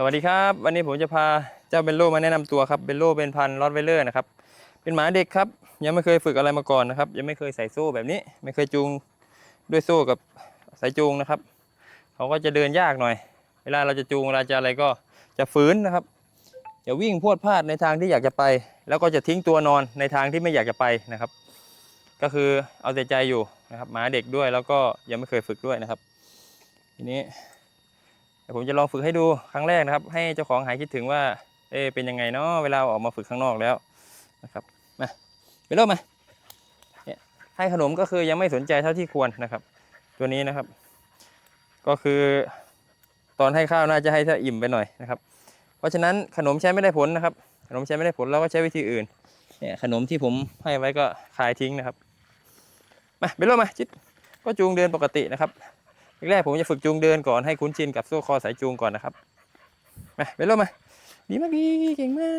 สวัสดีครับวันนี้ผมจะพาเจ้าเบลโลมาแนะนำตัวครับเบลโลเป็นพันธุ์รอดไวเลอร์นะครับเป็นหมาเด็กครับ ยังไม่เคยฝึกอะไรมาก่อนนะครับ ยังไม่เคยใส่โซ่แบบนี้ ไม่เคยจูงด้วยโซ่กับสายจูงนะครับเขาก็จะเดินยากหน่อย เวลาเราจะจูงเวลาจะอะไรก็จะฝืนนะครับ จะวิ่งพวดพลาดในทางที่อยากจะไป แล้วก็จะทิ้งตัวนอนในทางที่ไม่อยากจะไปนะครับ ก็คือเอาแต่ใจอยู่นะครับหมาเด็กด้วยแล้วก็ยังไม่เคยฝึกด้วยนะครับ ทีนี้ ดี๋ยวผมจะลองฝึกให้ดูครั้งแรกนะครับ ให้เจ้าของหายคิดถึงว่า เอ๊เป็นยังไงเนาะเวลาออกมาฝึกข้างนอกแล้วนะครับมาไปเริ่มมาเนี่ยให้ขนมก็คือยังไม่สนใจเท่าที่ควรนะครับ ตัวนี้นะครับ ก็คือตอนให้ข้าวน่าจะให้ถ้าอิ่มไปหน่อยนะครับ เพราะฉะนั้นขนมใช้ไม่ได้ผลนะครับ ขนมใช้ไม่ได้ผลเราก็ใช้วิธีอื่นเนี่ยขนมที่ผมให้ไว้ก็คายทิ้งนะครับมาไปเริ่มมาจิตก็จูงเดินปกตินะครับ แรกผมจะฝึกจูงเดินก่อนให้คุ้นชินกับโซ่คอสายจูงก่อนนะครับมาไปเริ่มมา ดีมากดีเก่งมา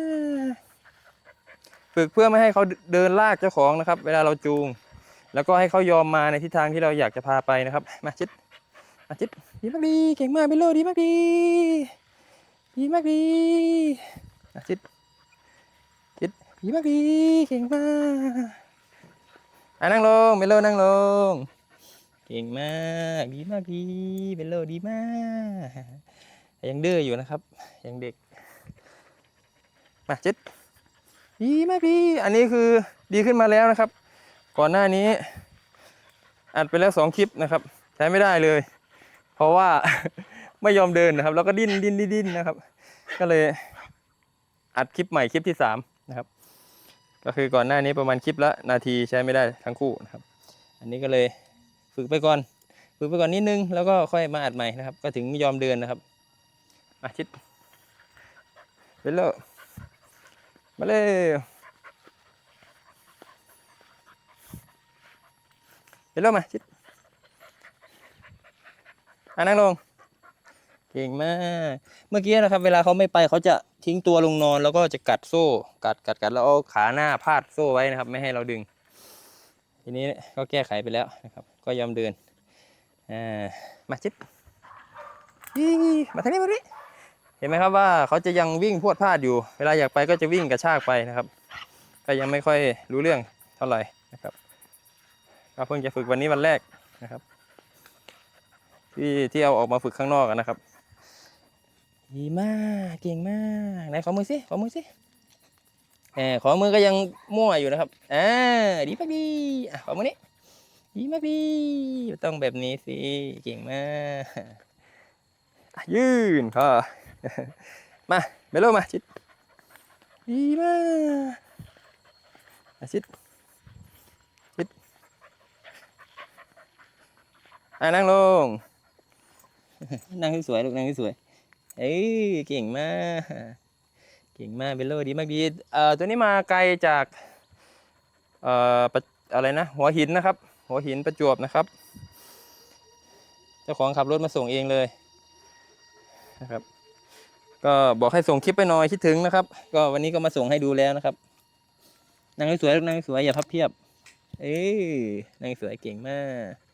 ก ฝึกเพื่อไม่ให้เขาเดินลากเจ้าของนะครับ เวลาเราจูง แล้วก็ให้เขายอมมาในทิศทางที่เราอยากจะพาไปนะครับ มาจิตมาจิตดีมากดีเก่งมากไปโลดีมากดีดีมากดีมาจิตจิตดีมากดีเก่งมากอะนั่งลงเมโลนั่งลง เก่งมากดีมากดีเป็นโลดีมากยังเด้ออยู่นะครับยังเด็กมาเจ็ดดีมากดีอันนี้คือดีขึ้นมาแล้วนะครับ ก่อนหน้านี้ อัดไปแล้วสองคลิปนะครับ ใช้ไม่ได้เลย เพราะว่าไม่ยอมเดินนะครับ แล้วก็ดิ้นดิ้นดิ้นนะครับ ก็เลยอัดคลิปใหม่คลิปที่สามนะครับ ก็คือก่อนหน้านี้ประมาณคลิปละนาทีใช้ไม่ได้ทั้งคู่นะครับ อันนี้ก็เลย ฝึกไปก่อน ฝึกไปก่อนนิดนึง แล้วก็ค่อยมาอัดใหม่นะครับ ก็ถึงยอมเดินนะครับมาชิดไปเลมาเลยไปเลยมาชิดอ่านั่งลงเก่งมาก เมื่อกี้นะครับ เวลาเขาไม่ไปเขาจะทิ้งตัวลงนอนแล้วก็จะกัดโซ่ กัดกัดกัดแล้วเอาขาหน้าพาดโซ่ไว้นะครับ ไม่ให้เราดึง ทีนี้ก็แก้ไขไปแล้วนะครับ ก็ยอมเดินอามาจิ๊บยี่มาทางนี้มาทางนี้เห็นไหมครับว่าเขาจะยังวิ่งพวดพลาดอยู่ เวลาอยากไปก็จะวิ่งกระชากไปนะครับ ก็ยังไม่ค่อยรู้เรื่องเท่าไหร่นะครับก็เพิ่งจะฝึกวันนี้วันแรกนะครับ ที่ที่เอาออกมาฝึกข้างนอกนะครับดีมากเก่งมากไหนขอมือสิขอมือสิแหมขอมือก็ยังมั่วอยู่นะครับอ่าดีมากดีอะขอมือนี้ ดีมากดีต้องแบบนี้สิ เก่งมากยืนค่ะมาเบลโลมาชิดดีมากชิดชิดอะนั่งลง นั่งสวยๆลูกนั่งสวยเอ้ยเก่งมาก เก่งมากเบลโลดีมากดีเอ่อตัวนี้มาไกลจากเอ่ออะไรนะ หัวหินนะครับ หัวหินประจวบนะครับ เจ้าของขับรถมาส่งเองเลยนะครับ ก็บอกให้ส่งคลิปไปหน่อยคิดถึงนะครับ ก็วันนี้ก็มาส่งให้ดูแล้วนะครับนางสวยนางสวยอย่าพับเพียบ เอ้ยนางสวยเก่งมาก